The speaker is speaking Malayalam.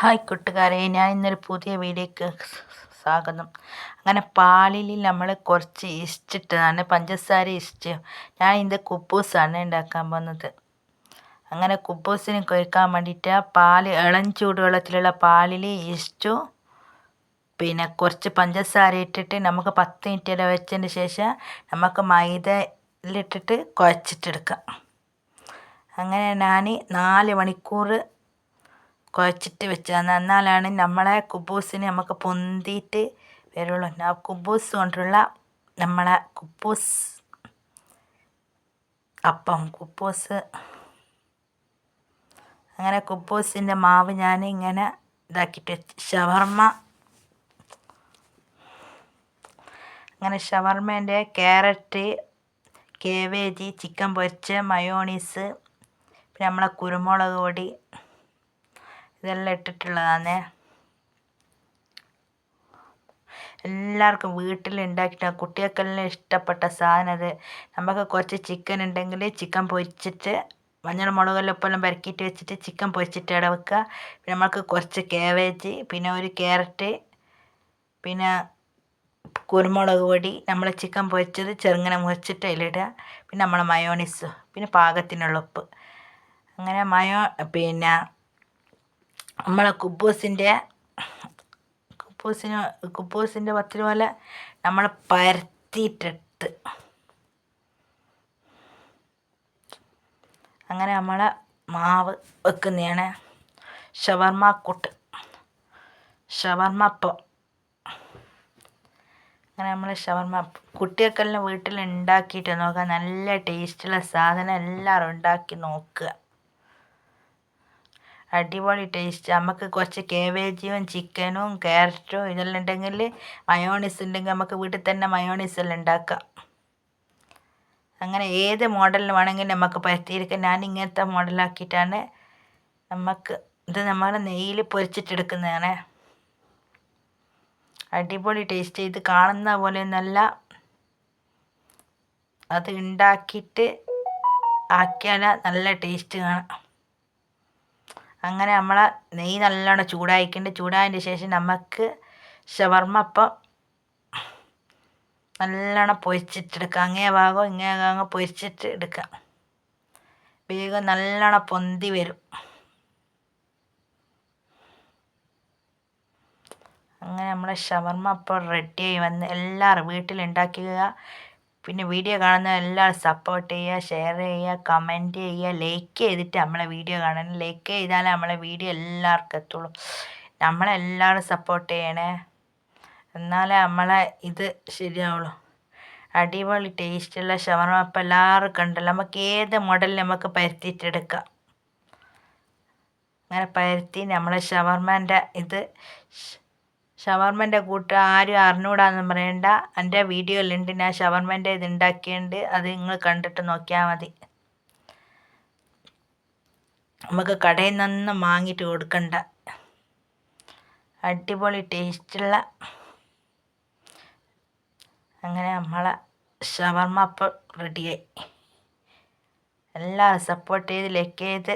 ഹായ് കൂട്ടുകാരെ ഞാൻ ഇന്നൊരു പുതിയ വീഡിയോക്ക് സ്വാഗതം. അങ്ങനെ പാലിൽ നമ്മൾ കുറച്ച് ഇഷ്ടിട്ടതാണ് പഞ്ചസാര ഇഷ്ട. ഞാൻ ഇതിന്റെ കുബൂസാണ് ഉണ്ടാക്കാൻ പോകുന്നത്. അങ്ങനെ കുബൂസിന് കുഴക്കാൻ വേണ്ടിയിട്ട് പാൽ ഇളം ചൂടുവെള്ളത്തിലുള്ള പാലിൽ ഇഷ്ടു. പിന്നെ കുറച്ച് പഞ്ചസാര ഇട്ടിട്ട് നമുക്ക് പത്ത് മിനിറ്റ് വരെ വെച്ചതിന് ശേഷം നമുക്ക് മൈദയിലിട്ടിട്ട് കുഴച്ചിട്ടെടുക്കാം. അങ്ങനെ ഞാൻ നാല് മണിക്കൂർ കുഴച്ചിട്ട് വെച്ചാൽ എന്നാലാണ് നമ്മളെ കുബൂസിന് നമുക്ക് പൊന്തിയിട്ട് വരുള്ളൂ. ആ കുബൂസ് കൊണ്ടുള്ള നമ്മളെ കുബൂസ് അപ്പം കുബൂസ്. അങ്ങനെ കുബൂസിന്റെ മാവ് ഞാൻ ഇങ്ങനെ ഇതാക്കിയിട്ട് ഷവർമ്മ അങ്ങനെ ഷവർമ്മേന്റെ ക്യാരറ്റ് കേവേജ് ചിക്കൻ പൊരിച്ച് മയോണീസ് പിന്നെ നമ്മളെ കുരുമുളക് പൊടി. ഇതെല്ലാം ഇട്ടിട്ടുള്ളതാണ് എല്ലാവർക്കും വീട്ടിൽ ഉണ്ടാക്കിയിട്ട് കുട്ടികൾക്കെല്ലാം ഇഷ്ടപ്പെട്ട സാധനം അത്. നമുക്ക് കുറച്ച് ചിക്കൻ ഉണ്ടെങ്കിൽ ചിക്കൻ പൊരിച്ചിട്ട് മഞ്ഞൾ മുളകെല്ലാം ഉപ്പെല്ലാം പെരക്കിയിട്ട് വെച്ചിട്ട് ചിക്കൻ പൊരിച്ചിട്ട് ഇട വെക്കുക. പിന്നെ നമുക്ക് കുറച്ച് കേവേജ് പിന്നെ ഒരു ക്യാരറ്റ് പിന്നെ കുരുമുളക് പൊടി. നമ്മൾ ചിക്കൻ പൊരിച്ചത് ചെറുങ്ങനെ മുറിച്ചിട്ട് അതിലിടുക. പിന്നെ നമ്മളെ മയോണീസ് പിന്നെ പാകത്തിനുള്ള ഉപ്പ്. അങ്ങനെ മയോ പിന്നെ നമ്മളെ കുബ്ബൂസിന്റെ കുബ്ബൂസിന് കുബ്ബൂസിന്റെ പത്തിരി പോലെ നമ്മൾ പരത്തിയിട്ടിട്ട്. അങ്ങനെ നമ്മളെ മാവ് വെക്കുന്നതാണ് ഷവർമ കൂട്ട്. ഷവർമ്മ അപ്പം. അങ്ങനെ നമ്മൾ ഷവർമ കുട്ടികൾക്കെല്ലാം വീട്ടിൽ ഉണ്ടാക്കിയിട്ട് നോക്കുക. നല്ല ടേസ്റ്റുള്ള സാധനം എല്ലാവരും ഉണ്ടാക്കി നോക്കുക. അടിപൊളി ടേസ്റ്റ് നമുക്ക് കുറച്ച് കേബേജും ചിക്കനും ക്യാരറ്റും ഇതെല്ലാം ഉണ്ടെങ്കിൽ മയോണീസ് ഉണ്ടെങ്കിൽ നമുക്ക് വീട്ടിൽ തന്നെ മയോണീസ് എല്ലാം ഉണ്ടാക്കാം അങ്ങനെ ഏത് മോഡലിൽ വേണമെങ്കിലും നമുക്ക് പരത്തിയിരിക്കാം ഞാൻ ഇങ്ങനത്തെ മോഡലാക്കിയിട്ടാണ് നമുക്ക് ഇത് നമ്മൾ നെയ്യിൽ പൊരിച്ചിട്ടെടുക്കുന്നതാണ്. അടിപൊളി ടേസ്റ്റ് ഇത് കാണുന്ന പോലെ നല്ല അത് ഉണ്ടാക്കിയിട്ട് ആക്കിയാൽ നല്ല ടേസ്റ്റ് കാണാം. അങ്ങനെ നമ്മളെ നെയ്യ് നല്ലോണം ചൂടായിക്കുന്നുണ്ട് ചൂടായതിന്റെ ശേഷം നമുക്ക് ഷവർമ്മ അപ്പം നല്ലോണം പൊരിച്ചിട്ടെടുക്കാം. അങ്ങേ ഭാഗം ഇങ്ങേ ഭാഗം പൊരിച്ചിട്ട് എടുക്കാം വേഗം നല്ലോണം പൊന്തി വരും. അങ്ങനെ നമ്മളെ ഷവർമ്മ അപ്പോൾ റെഡിയായി വന്ന് എല്ലാവരും വീട്ടിലുണ്ടാക്കുക പിന്നെ വീഡിയോ കാണുന്ന എല്ലാവരും സപ്പോർട്ട് ചെയ്യുക ഷെയർ ചെയ്യുക കമന്റ് ചെയ്യുക ലൈക്ക് ചെയ്തിട്ട് നമ്മളെ വീഡിയോ കാണണം. ലൈക്ക് ചെയ്താലേ നമ്മളെ വീഡിയോ എല്ലാവർക്കും എത്തുള്ളൂ. നമ്മളെല്ലാവരും സപ്പോർട്ട് ചെയ്യണേ. എന്നാലേ നമ്മളെ ഇത് ശരിയാവുള്ളൂ. അടിപൊളി ടേസ്റ്റുള്ള ഷവർമ അപ്പം എല്ലാവർക്കും ഉണ്ടല്ലോ നമുക്ക് ഏത് മോഡൽ നമുക്ക് പരത്തിയിട്ടെടുക്കാം? അങ്ങനെ പരത്തി നമ്മളെ ഷവർമേന്റെ ഇത് ഷവർമന്റെ കൂട്ട് ആരും അറിഞ്ഞൂടാന്ന് പറയണ്ട. എന്റെ വീഡിയോയിലുണ്ട് ഞാൻ ഷവർമ്മന്റെ ഇത് ഉണ്ടാക്കിയുണ്ട് അത് നിങ്ങൾ കണ്ടിട്ട് നോക്കിയാൽ മതി. നമുക്ക് കടയിൽ നിന്നൊന്നും വാങ്ങിയിട്ട് കൊടുക്കണ്ട. അടിപൊളി ടേസ്റ്റുള്ള അങ്ങനെ നമ്മളെ ഷവർമ്മ അപ്പം റെഡിയായി എല്ലാവരും സപ്പോർട്ട് ചെയ്ത് ലൈക്ക് ചെയ്ത്